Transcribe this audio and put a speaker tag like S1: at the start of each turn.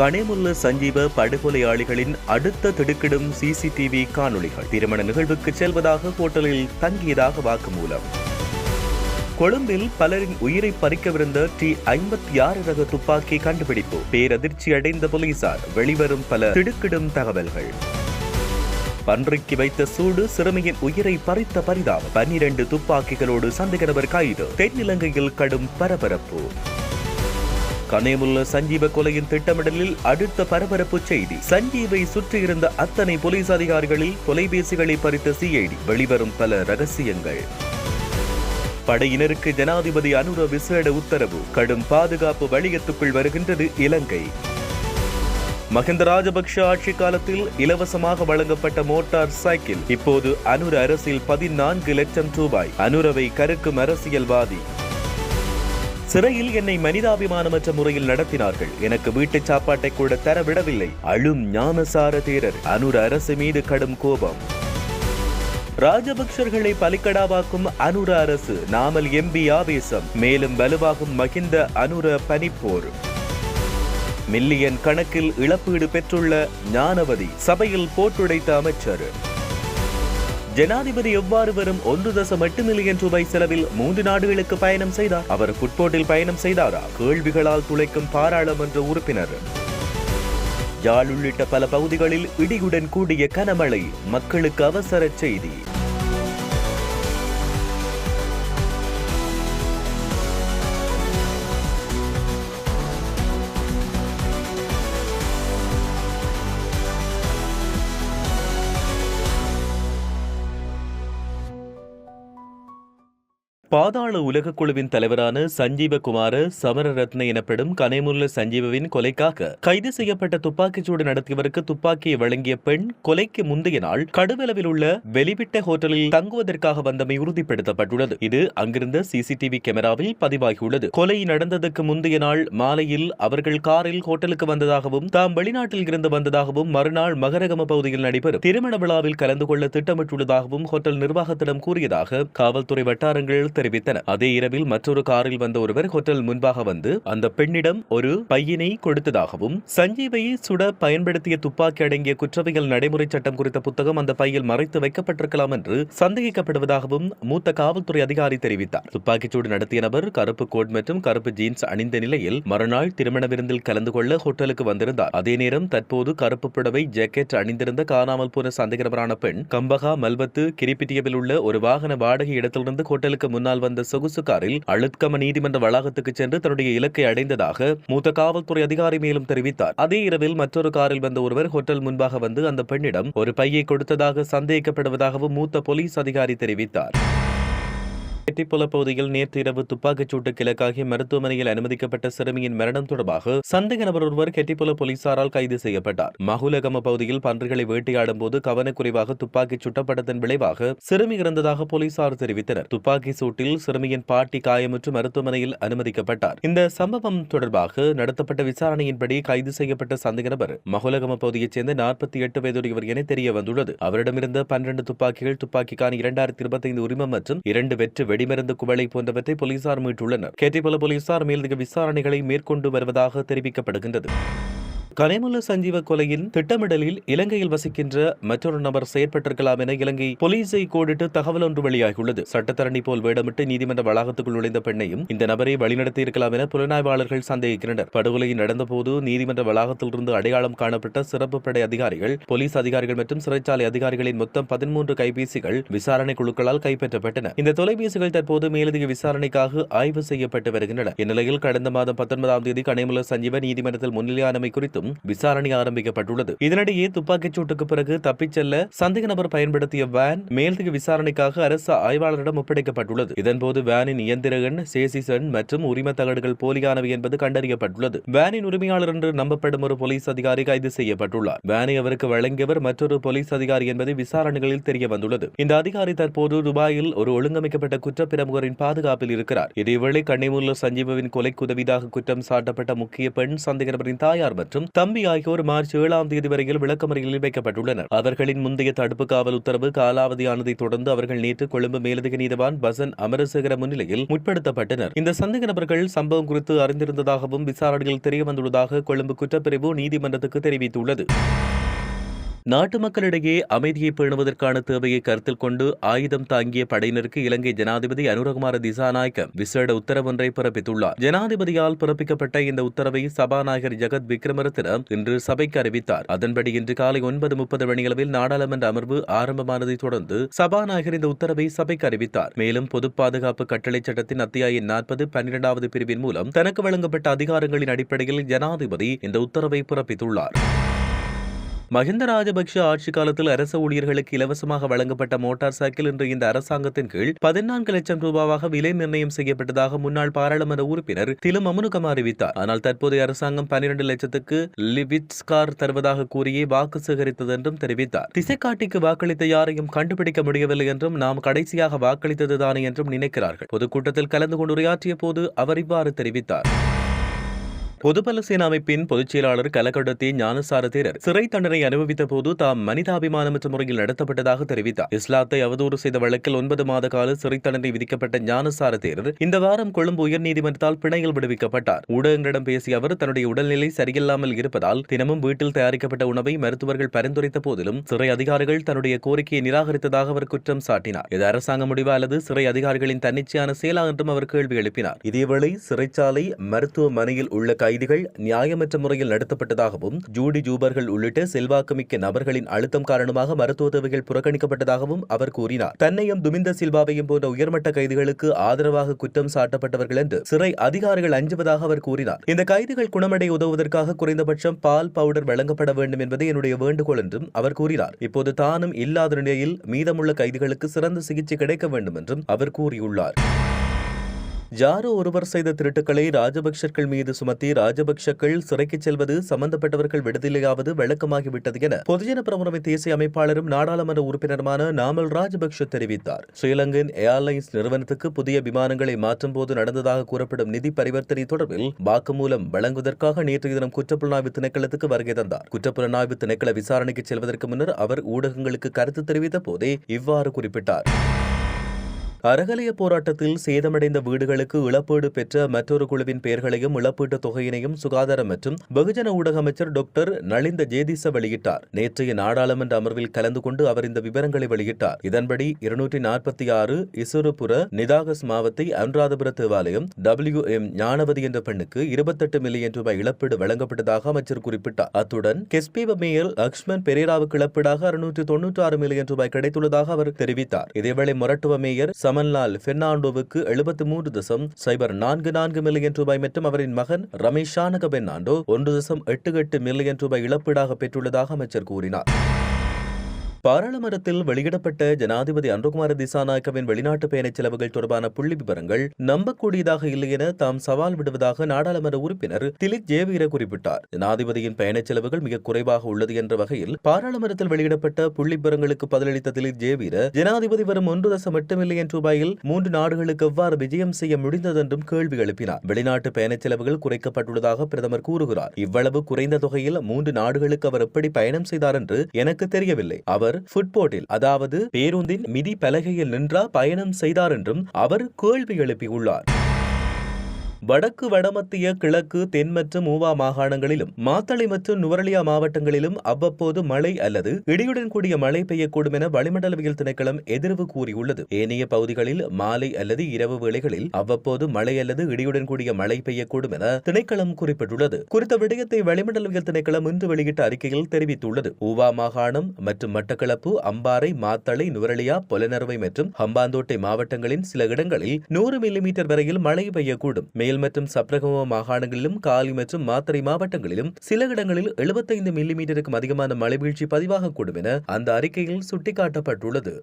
S1: கனேமுல்ல சஞ்சீவ படுகொலையாளிகளின் அடுத்த திடுக்கிடும் சிசிடிவி காணொளிகள். திருமண நிகழ்வுக்கு செல்வதாக ஹோட்டலில் தங்கியதாக வாக்குமூலம். கொழும்பில் பலரின் உயிரை பறிக்கவிருந்த டி ஐம்பத்தி ஆறு ரக துப்பாக்கி கண்டுபிடிப்பு. பேரதிர்ச்சி அடைந்த போலீசார் வெளிவரும் பல திடுக்கிடும் தகவல்கள். பன்றிக்கு வைத்த சூடு சிறுமியின் உயிரை பறித்த பரிதாபம். பன்னிரண்டு துப்பாக்கிகளோடு சந்தேக நபர் கைது. தென்னிலங்கையில் கடும் பரபரப்பு. கனேமுல்ல சஞ்சீவ கொலையின் திட்டமிடலில் அடுத்த பரபரப்பு செய்தி. சஞ்சீவை சுற்றியிருந்த அத்தனை போலீஸ் அதிகாரிகளில் தொலைபேசிகளை பறித்த சிஐடி வெளிவரும் பல ரகசியங்கள். படையினருக்கு ஜனாதிபதி அனுர விசேட உத்தரவு. கடும் பாதுகாப்பு வலியத்துக்குள் வருகின்றது இலங்கை. மஹிந்த ராஜபக்ஷ ஆட்சி காலத்தில் இலவசமாக வழங்கப்பட்ட மோட்டார் சைக்கிள். இப்போது அனுர அரசில் பதினான்கு லட்சம் ரூபாய். அனுரவை கருக்கும் அரசியல்வாதி. சிறையில் என்னை மனிதாபிமானமற்ற முறையில் நடத்தினார்கள். எனக்கு வீட்டு சாப்பாட்டை கூட தர விடவில்லை அழும் ஞானசார தேரர் அனுர் அரசு மீது கடும் கோபம். ராஜபக்சர்களை பலிக்கடாவாக்கும் அனுர அரசு நாமல் எம்பி ஆவேசம் மேலும் வலுவாகும் மகிந்த அனுர பனிப்போர். மில்லியன் கணக்கில் இழப்பீடு பெற்றுள்ள ஞானவதி சபையில் போட்டுடைத்த அமைச்சர். ஜனாதிபதி எவ்வாறு வரும் ஒன்று தசம் எட்டு மில்லியன் ரூபாய் செலவில் மூன்று நாடுகளுக்கு பயணம் செய்தார்? அவர் புட்போட்டில் பயணம் செய்தாரா? கேள்விகளால் துளைக்கும் பாராளுமன்ற உறுப்பினர். யாழ் உள்ளிட்ட பல பகுதிகளில் இடியுடன் கூடிய கனமழை மக்களுக்கு அவசர செய்தி. பாதாள உலக குழுவின் தலைவரான சஞ்சீவகுமார சமரரத்ன எனப்படும் கனைமுல்ல சஞ்சீவவின் கொலைக்காக கைது செய்யப்பட்ட துப்பாக்கிச்சூடு நடத்தியவருக்கு துப்பாக்கியை வழங்கிய பெண் கொலைக்கு முந்தைய நாள் கடுவளவில் உள்ள வெளிவிட்ட ஹோட்டலில் தங்குவதற்காக வந்தமை உறுதிப்படுத்தப்பட்டுள்ளது. இது அங்கிருந்த சிசிடிவி கேமராவில் பதிவாகியுள்ளது. கொலை நடந்ததற்கு முந்தைய நாள் மாலையில் அவர்கள் காரில் ஹோட்டலுக்கு வந்ததாகவும் தாம் வெளிநாட்டில் இருந்து வந்ததாகவும் மறுநாள் மகரகம பகுதியில் நடைபெறும். திருமண விழாவில் கலந்து கொள்ள திட்டமிட்டுள்ளதாகவும் ஹோட்டல் நிர்வாகத்திடம் கூறியதாக காவல்துறை வட்டாரங்கள் தெரிவித்தன அதே இரவில் மற்றொரு காரில் வந்த ஒருவர் ஹோட்டல் முன்பாக வந்து அந்த பெண்ணிடம் ஒரு பையினை கொடுத்ததாகவும் சஞ்சீவை சுட பயன்படுத்திய துப்பாக்கி அடங்கிய குற்றவியல் நடைமுறை சட்டம் குறித்த புத்தகம் அந்த பையில் மறைத்து வைக்கப்பட்டிருக்கலாம் என்று சந்தேகிக்கப்படுவதாகவும் மூத்த காவல்துறை அதிகாரி தெரிவித்தார். துப்பாக்கிச்சூடு நடத்திய நபர் கருப்பு கோட் மற்றும் கருப்பு ஜீன்ஸ் அணிந்த நிலையில் மறுநாள் திருமண விருந்தில் கலந்து கொள்ள ஹோட்டலுக்கு வந்திருந்தார். அதே நேரம் தற்போது கருப்பு புடவை ஜாக்கெட் அணிந்திருந்த காணாமல் போன சந்தேக நபரான பெண் கம்பகா மல்வத்து கிரிப்பிட்டியவில் உள்ள ஒரு வாகன வாடகை இடத்திலிருந்து ஹோட்டலுக்கு முன்னால் வந்த சொகுசு காரில் அழுத்கம நீதிமன்ற வளாகத்துக்கு சென்று தன்னுடைய இலக்கை அடைந்ததாக மூத்த காவல்துறை அதிகாரி மேலும் தெரிவித்தார். அதே இரவில் மற்றொரு காரில் வந்த ஒருவர் ஹோட்டல் முன்பாக வந்து அந்த பெண்ணிடம் ஒரு பையை கொடுத்ததாக சந்தேகிக்கப்படுவதாகவும் மூத்த போலீஸ் அதிகாரி தெரிவித்தார். எட்டிப்புல பகுதியில் நேற்று இரவு துப்பாக்கிச் சூட்டு கிழக்காகி மருத்துவமனையில் அனுமதிக்கப்பட்ட சிறுமியின் மரணம் தொடர்பாக சந்தேக நபர் ஒருவர் கெட்டிப்புல போலீசாரால் கைது செய்யப்பட்டார். மகுலகம பகுதியில் பன்றிகளை வேட்டையாடும் போது கவனக்குறைவாக துப்பாக்கி சுட்டப்பட்டதன் விளைவாக சிறுமி இறந்ததாக போலீசார் தெரிவித்தனர். துப்பாக்கி சூட்டில் சிறுமியின் பாட்டி காயமுற்று மருத்துவமனையில் அனுமதிக்கப்பட்டார். இந்த சம்பவம் தொடர்பாக நடத்தப்பட்ட விசாரணையின்படி கைது செய்யப்பட்ட சந்தேக நபர் மகுலகம பகுதியைச் சேர்ந்த நாற்பத்தி எட்டு வயதுடையவர் என தெரிய வந்துள்ளது அவரிடமிருந்த பன்னிரண்டு துப்பாக்கிகள் துப்பாக்கிக்கான இரண்டாயிரத்தி இருபத்தைந்து உரிமம் மற்றும் இரண்டு வெற்று வெடிமருந்து குவளை போன்றவற்றை போலீசார் மீட்டுள்ளனர். கேட்டிபல போலீசார் மேலதிக விசாரணைகளை மேற்கொண்டு வருவதாக தெரிவிக்கப்படுகின்றது. கனைமுல்ல சஞ்சீவ கொலையின் திட்டமிடலில் இலங்கையில் வசிக்கின்ற மற்றொரு நபர் செயற்பட்டிருக்கலாம் என இலங்கை போலீஸை கோடிட்டு தகவல் ஒன்று வெளியாகியுள்ளது. சட்டத்தரணி போல் வேடமிட்டு நீதிமன்ற வளாகத்துக்குள் நுழைந்த பெண்ணையும் இந்த நபரை வழிநடத்தி இருக்கலாம் என புலனாய்வாளர்கள் சந்தேகிக்கின்றனர். படுகொலை நடந்தபோது நீதிமன்ற வளாகத்திலிருந்து அடையாளம் காணப்பட்ட சிறப்பு படை அதிகாரிகள் போலீஸ் அதிகாரிகள் மற்றும் சிறைச்சாலை அதிகாரிகளின் மொத்தம் பதிமூன்று கைபேசிகள் விசாரணை குழுக்களால் கைப்பற்றப்பட்டன. இந்த தொலைபேசிகள் தற்போது மேலதிக விசாரணைக்காக ஆய்வு செய்யப்பட்டு வருகின்றன. இந்நிலையில் கடந்த மாதம் பத்தொன்பதாம் தேதி கனைமுல்ல சஞ்சீவ நீதிமன்றத்தில் முன்னிலையானமை குறித்து குறித்தும் விசாரணை ஆரம்பிக்கப்பட்டுள்ளது. இதனிடையே துப்பாக்கிச் சூட்டுக்கு பிறகு தப்பிச் செல்ல சந்தேக நபர் பயன்படுத்திய வேன் மேலதிக விசாரணைக்காக அரசு ஆய்வாளரிடம் ஒப்படைக்கப்பட்டுள்ளது. இதன்போது வேனின் இயந்திர எண் சேசிசன் மற்றும் உரிம தகடுகள் போலியானவை என்பது கண்டறியப்பட்டுள்ளது. வேனின் உரிமையாளர் என்று நம்பப்படும் ஒரு போலீஸ் அதிகாரி கைது செய்யப்பட்டுள்ளார். வேனை அவருக்கு வழங்கியவர் மற்றொரு போலீஸ் அதிகாரி என்பது விசாரணைகளில் தெரிய வந்துள்ளது இந்த அதிகாரி தற்போது துபாயில் ஒரு ஒழுங்கமைக்கப்பட்ட குற்றப்பிரமுகரின் பாதுகாப்பில் இருக்கிறார். இதேவேளை கண்ணைமுல்ல சஞ்சீவவின் கொலைக்கு உதவியதாக குற்றம் சாட்டப்பட்ட முக்கிய பெண் சந்தேக நபரின் தாயார் மற்றும் தம்பி ஆகியோர் மார்ச் ஏழாம் தேதி வரையில் விளக்கமறையில் வைக்கப்பட்டுள்ளனர். அவர்களின் முந்தைய தடுப்பு காவல் உத்தரவு காலாவதியானதை தொடர்ந்து அவர்கள் நேற்று கொழும்பு மேலதிக நீதிவான் பசன் அமரசேகர முன்னிலையில் முற்படுத்தப்பட்டனர். இந்த சந்தேக நபர்கள் சம்பவம் குறித்து அறிந்திருந்ததாகவும் விசாரணையில் தெரியவந்துள்ளதாக கொழும்பு குற்றப்பிரிவு நீதிமன்றத்துக்கு தெரிவித்துள்ளது. நாட்டு மக்களிடையே அமைதியை பேணுவதற்கான தேவையை கருத்தில் கொண்டு ஆயுதம் தாங்கிய படையினருக்கு இலங்கை ஜனாதிபதி அனுரகுமார திசாநாயக்க விசேட உத்தரவொன்றை பிறப்பித்துள்ளார். ஜனாதிபதியால் பிறப்பிக்கப்பட்ட இந்த உத்தரவை சபாநாயகர் ஜெகத் விக்ரமரத்ன இன்று சபைக்கு அறிவித்தார். அதன்படி இன்று காலை ஒன்பது முப்பது மணியளவில் நாடாளுமன்ற அமர்வு ஆரம்பமானதை தொடர்ந்து சபாநாயகர் இந்த உத்தரவை சபைக்கு அறிவித்தார். மேலும் பொது பாதுகாப்பு கட்டளை சட்டத்தின் அத்தியாயம் நாற்பது பன்னிரெண்டாவது பிரிவின் மூலம் தனக்கு வழங்கப்பட்ட அதிகாரங்களின் அடிப்படையில் ஜனாதிபதி இந்த உத்தரவை பிறப்பித்துள்ளார். மஹிந்த ராஜபக்ஷ ஆட்சி காலத்தில் அரச ஊழியர்களுக்கு இலவசமாக வழங்கப்பட்ட மோட்டார் சைக்கிள் இன்று இந்த அரசாங்கத்தின் கீழ் பதினான்கு லட்சம் ரூபாவாக விலை நிர்ணயம் செய்யப்பட்டதாக முன்னாள் பாராளுமன்ற உறுப்பினர் திலும் அமுனுகம் அறிவித்தார். ஆனால் தற்போதைய அரசாங்கம் பனிரெண்டு லட்சத்துக்கு லிவிட்ஸ்கார் தருவதாக கூறியே வாக்கு சேகரித்தது என்றும் தெரிவித்தார். திசைக்காட்டிக்கு வாக்களித்த யாரையும் கண்டுபிடிக்க முடியவில்லை என்றும் நாம் கடைசியாக வாக்களித்ததுதானே என்றும் நினைக்கிறார்கள். பொதுக்கூட்டத்தில் கலந்து கொண்டு உரையாற்றிய போது அவர் இவ்வாறு தெரிவித்தார். பொதுபல சேனா அமைப்பின் பொதுச் செயலாளர் கலக்கடத்தி ஞானசார தேரர் சிறை தண்டனை அனுபவித்த போது தாம் மனிதாபிமானமற்ற முறையில் நடத்தப்பட்டதாக தெரிவித்தார். இஸ்லாத்தை அவதூறு செய்த வழக்கில் ஒன்பது மாத கால சிறை தண்டனை விதிக்கப்பட்ட ஞானசார தேரர் இந்த வாரம் கொழும்பு உயர்நீதிமன்றத்தால் பிணையில் விடுவிக்கப்பட்டார். ஊடகங்களிடம் பேசிய அவர் தன்னுடைய உடல்நிலை சரியில்லாமல் இருப்பதால் தினமும் வீட்டில் தயாரிக்கப்பட்ட உணவை மருத்துவர்கள் பரிந்துரைத்த போதிலும் சிறை அதிகாரிகள் தன்னுடைய கோரிக்கையை நிராகரித்ததாக அவர் குற்றம் சாட்டினார். இது அரசாங்க முடிவு அல்லது சிறை அதிகாரிகளின் தன்னிச்சையான செயலா என்றும் அவர் கேள்வி எழுப்பினார். இதேவேளை சிறைச்சாலை மருத்துவமனையில் உள்ள கைதிகள் நியாயமற்ற முறையில் நடத்தப்பட்டதாகவும் ஜூடி ஜூபர்கள் உள்ளிட்ட செல்வாக்குமிக்க நபர்களின் அழுத்தம் காரணமாக மருத்துவ புறக்கணிக்கப்பட்டதாகவும் அவர் கூறினார். தன்னையும் துமிந்த சில்வாவையும் போன்ற உயர்மட்ட கைதிகளுக்கு ஆதரவாக குற்றம் சாட்டப்பட்டவர்கள் என்று சிறை அதிகாரிகள் அஞ்சுவதாக அவர் கூறினார். இந்த கைதிகள் குணமடைய உதவுவதற்காக குறைந்தபட்சம் பால் பவுடர் வழங்கப்பட வேண்டும் என்பது என்னுடைய வேண்டுகோள் என்றும் அவர் கூறினார். இப்போது தானும் இல்லாத நிலையில் மீதமுள்ள கைதிகளுக்கு சிறந்த சிகிச்சை கிடைக்க வேண்டும் என்றும் அவர் கூறியுள்ளார். யாரோ ஒருவர் செய்த திருட்டுக்களை ராஜபக்சர்கள் மீது சுமத்தி ராஜபக்சர்கள் சிறைக்கு செல்வது சம்பந்தப்பட்டவர்கள் விடுதலையாவது விளக்கமாகிவிட்டது என பொதுஜன பிரமுறை தேசிய அமைப்பாளரும் நாடாளுமன்ற உறுப்பினருமான நாமல் ராஜபக்ஷ தெரிவித்தார். ஸ்ரீலங்கன் ஏர்லைன்ஸ் நிறுவனத்துக்கு புதிய விமானங்களை மாற்றும் போது நடந்ததாக கூறப்படும் நிதி பரிவர்த்தனை தொடர்பில் வாக்குமூலம் வழங்குவதற்காக நேற்றைய தினம் குற்றப்புலனாய்வு திணைக்களத்துக்கு வருகை தந்தார். குற்றப்புலனாய்வு திணைக்கள விசாரணைக்கு செல்வதற்கு முன்னர் அவர் ஊடகங்களுக்கு கருத்து தெரிவித்த போதே இவ்வாறு குறிப்பிட்டார். அறகலைய போராட்டத்தில் சேதமடைந்த வீடுகளுக்கு இழப்பீடு பெற்ற மற்றொரு குழுவின் பெயர்களையும் இழப்பீட்டு தொகையினையும் சுகாதாரம் மற்றும் வெகுஜன ஊடக அமைச்சர் டாக்டர் நளிந்த ஜேதிச வெளியிட்டார். நேற்றைய நாடாளுமன்ற அமர்வில் கலந்து கொண்டு அவர் இந்த விவரங்களை வெளியிட்டார். இதன்படி இருநூற்றி நாற்பத்தி ஆறு இசுருபுர நிதாகஸ் மாவத்தை அனுராதபுர தேவாலயம் டபிள்யூ எம் ஞானவதி என்ற பெண்ணுக்கு இருபத்தெட்டு மில்லியன் ரூபாய் இழப்பீடு வழங்கப்பட்டதாக அமைச்சர் குறிப்பிட்டார். அத்துடன் கெஸ்பீவ மேயர் லக்ஷ்மண் பெரேராவுக்கு இழப்பீடாக அறுநூற்று தொன்னூற்றி ஆறு மில்லியன் ரூபாய் கிடைத்துள்ளதாக அவர் தெரிவித்தார். இதேவேளை மொரட்டுவ மேயர் சமன்லால் பெர்னாண்டோவுக்கு எழுபத்து மூன்று தசம் சைபர் நான்கு நான்கு மில்லியன் ரூபாய் மற்றும் அவரின் மகன் ரமேஷ் ஷானக பெர்னாண்டோ ஒன்று தசம் எட்டு எட்டு மில்லியன் ரூபாய் இழப்பீடாக பெற்றுள்ளதாக அமைச்சர் கூறினார். பாராளுமன்றத்தில் வெளியிடப்பட்ட ஜனாதிபதி அன்புகுமார் திசாநாயக்கவின் வெளிநாட்டு பயணச் செலவுகள் தொடர்பான புள்ளி விவரங்கள் நம்பக்கூடியதாக இல்லை என தாம் சவால் விடுவதாக நாடாளுமன்ற உறுப்பினர் திலித் ஜேவீர குறிப்பிட்டார். ஜனாதிபதியின் பயணச் செலவுகள் மிக குறைவாக உள்ளது என்ற வகையில் பாராளுமன்றத்தில் வெளியிடப்பட்ட புள்ளி விவரங்களுக்கு பதிலளித்த திலித் ஜேவீர ஜனாதிபதி வரும் ஒன்று தசம் எட்டு மில்லியன் ரூபாயில் மூன்று நாடுகளுக்கு எவ்வாறு விஜயம் செய்ய முடிந்ததென்றும் கேள்வி எழுப்பினார். வெளிநாட்டு பயணச் செலவுகள் குறைக்கப்பட்டுள்ளதாக பிரதமர் கூறுகிறார். இவ்வளவு குறைந்த தொகையில் மூன்று நாடுகளுக்கு அவர் எப்படி பயணம் செய்தார் என்று எனக்கு தெரியவில்லை. அவர் ஃபுட்போர்ட்டில் அதாவது பேருந்தின் மிதி பலகையில் நின்றா பயணம் செய்தார் என்றும் அவர் கேள்வி எழுப்பியுள்ளார். வடக்கு வடமத்திய கிழக்கு தென் மற்றும் மூவா மாகாணங்களிலும் மாத்தளை மற்றும் நுவரலியா மாவட்டங்களிலும் அவ்வப்போது மழை அல்லது இடியுடன் கூடிய மழை பெய்யக்கூடும் என வளிமண்டலவியல் திணைக்களம் எதிர்வு கூறியுள்ளது. ஏனைய பகுதிகளில் மாலை அல்லது இரவு வேளைகளில் அவ்வப்போது மழை அல்லது இடியுடன் கூடிய மழை பெய்யக்கூடும் என திணைக்களம் குறிப்பிட்டுள்ளது. குறித்த விடயத்தை வளிமண்டலவியல் திணைக்களம் இன்று வெளியிட்ட அறிக்கையில் தெரிவித்துள்ளது. ஊவா மாகாணம் மற்றும் மட்டக்களப்பு அம்பாறை மாத்தளை நுவரலியா பொலனறுவை மற்றும் ஹம்பாந்தோட்டை மாவட்டங்களின் சில இடங்களில் நூறு மில்லிமீட்டர் வரையில் மழை பெய்யக்கூடும். மேல் மற்றும் சப்ரகம மாகாணங்களிலும் காலி மற்றும் மாத்தறை மாவட்டங்களிலும் சில இடங்களில் 75 மில்லிமீட்டருக்கும் அதிகமான மழை வீழ்ச்சி பதிவாகக்கூடும் என அந்த அறிக்கையில் சுட்டிக்காட்டப்பட்டுள்ளது.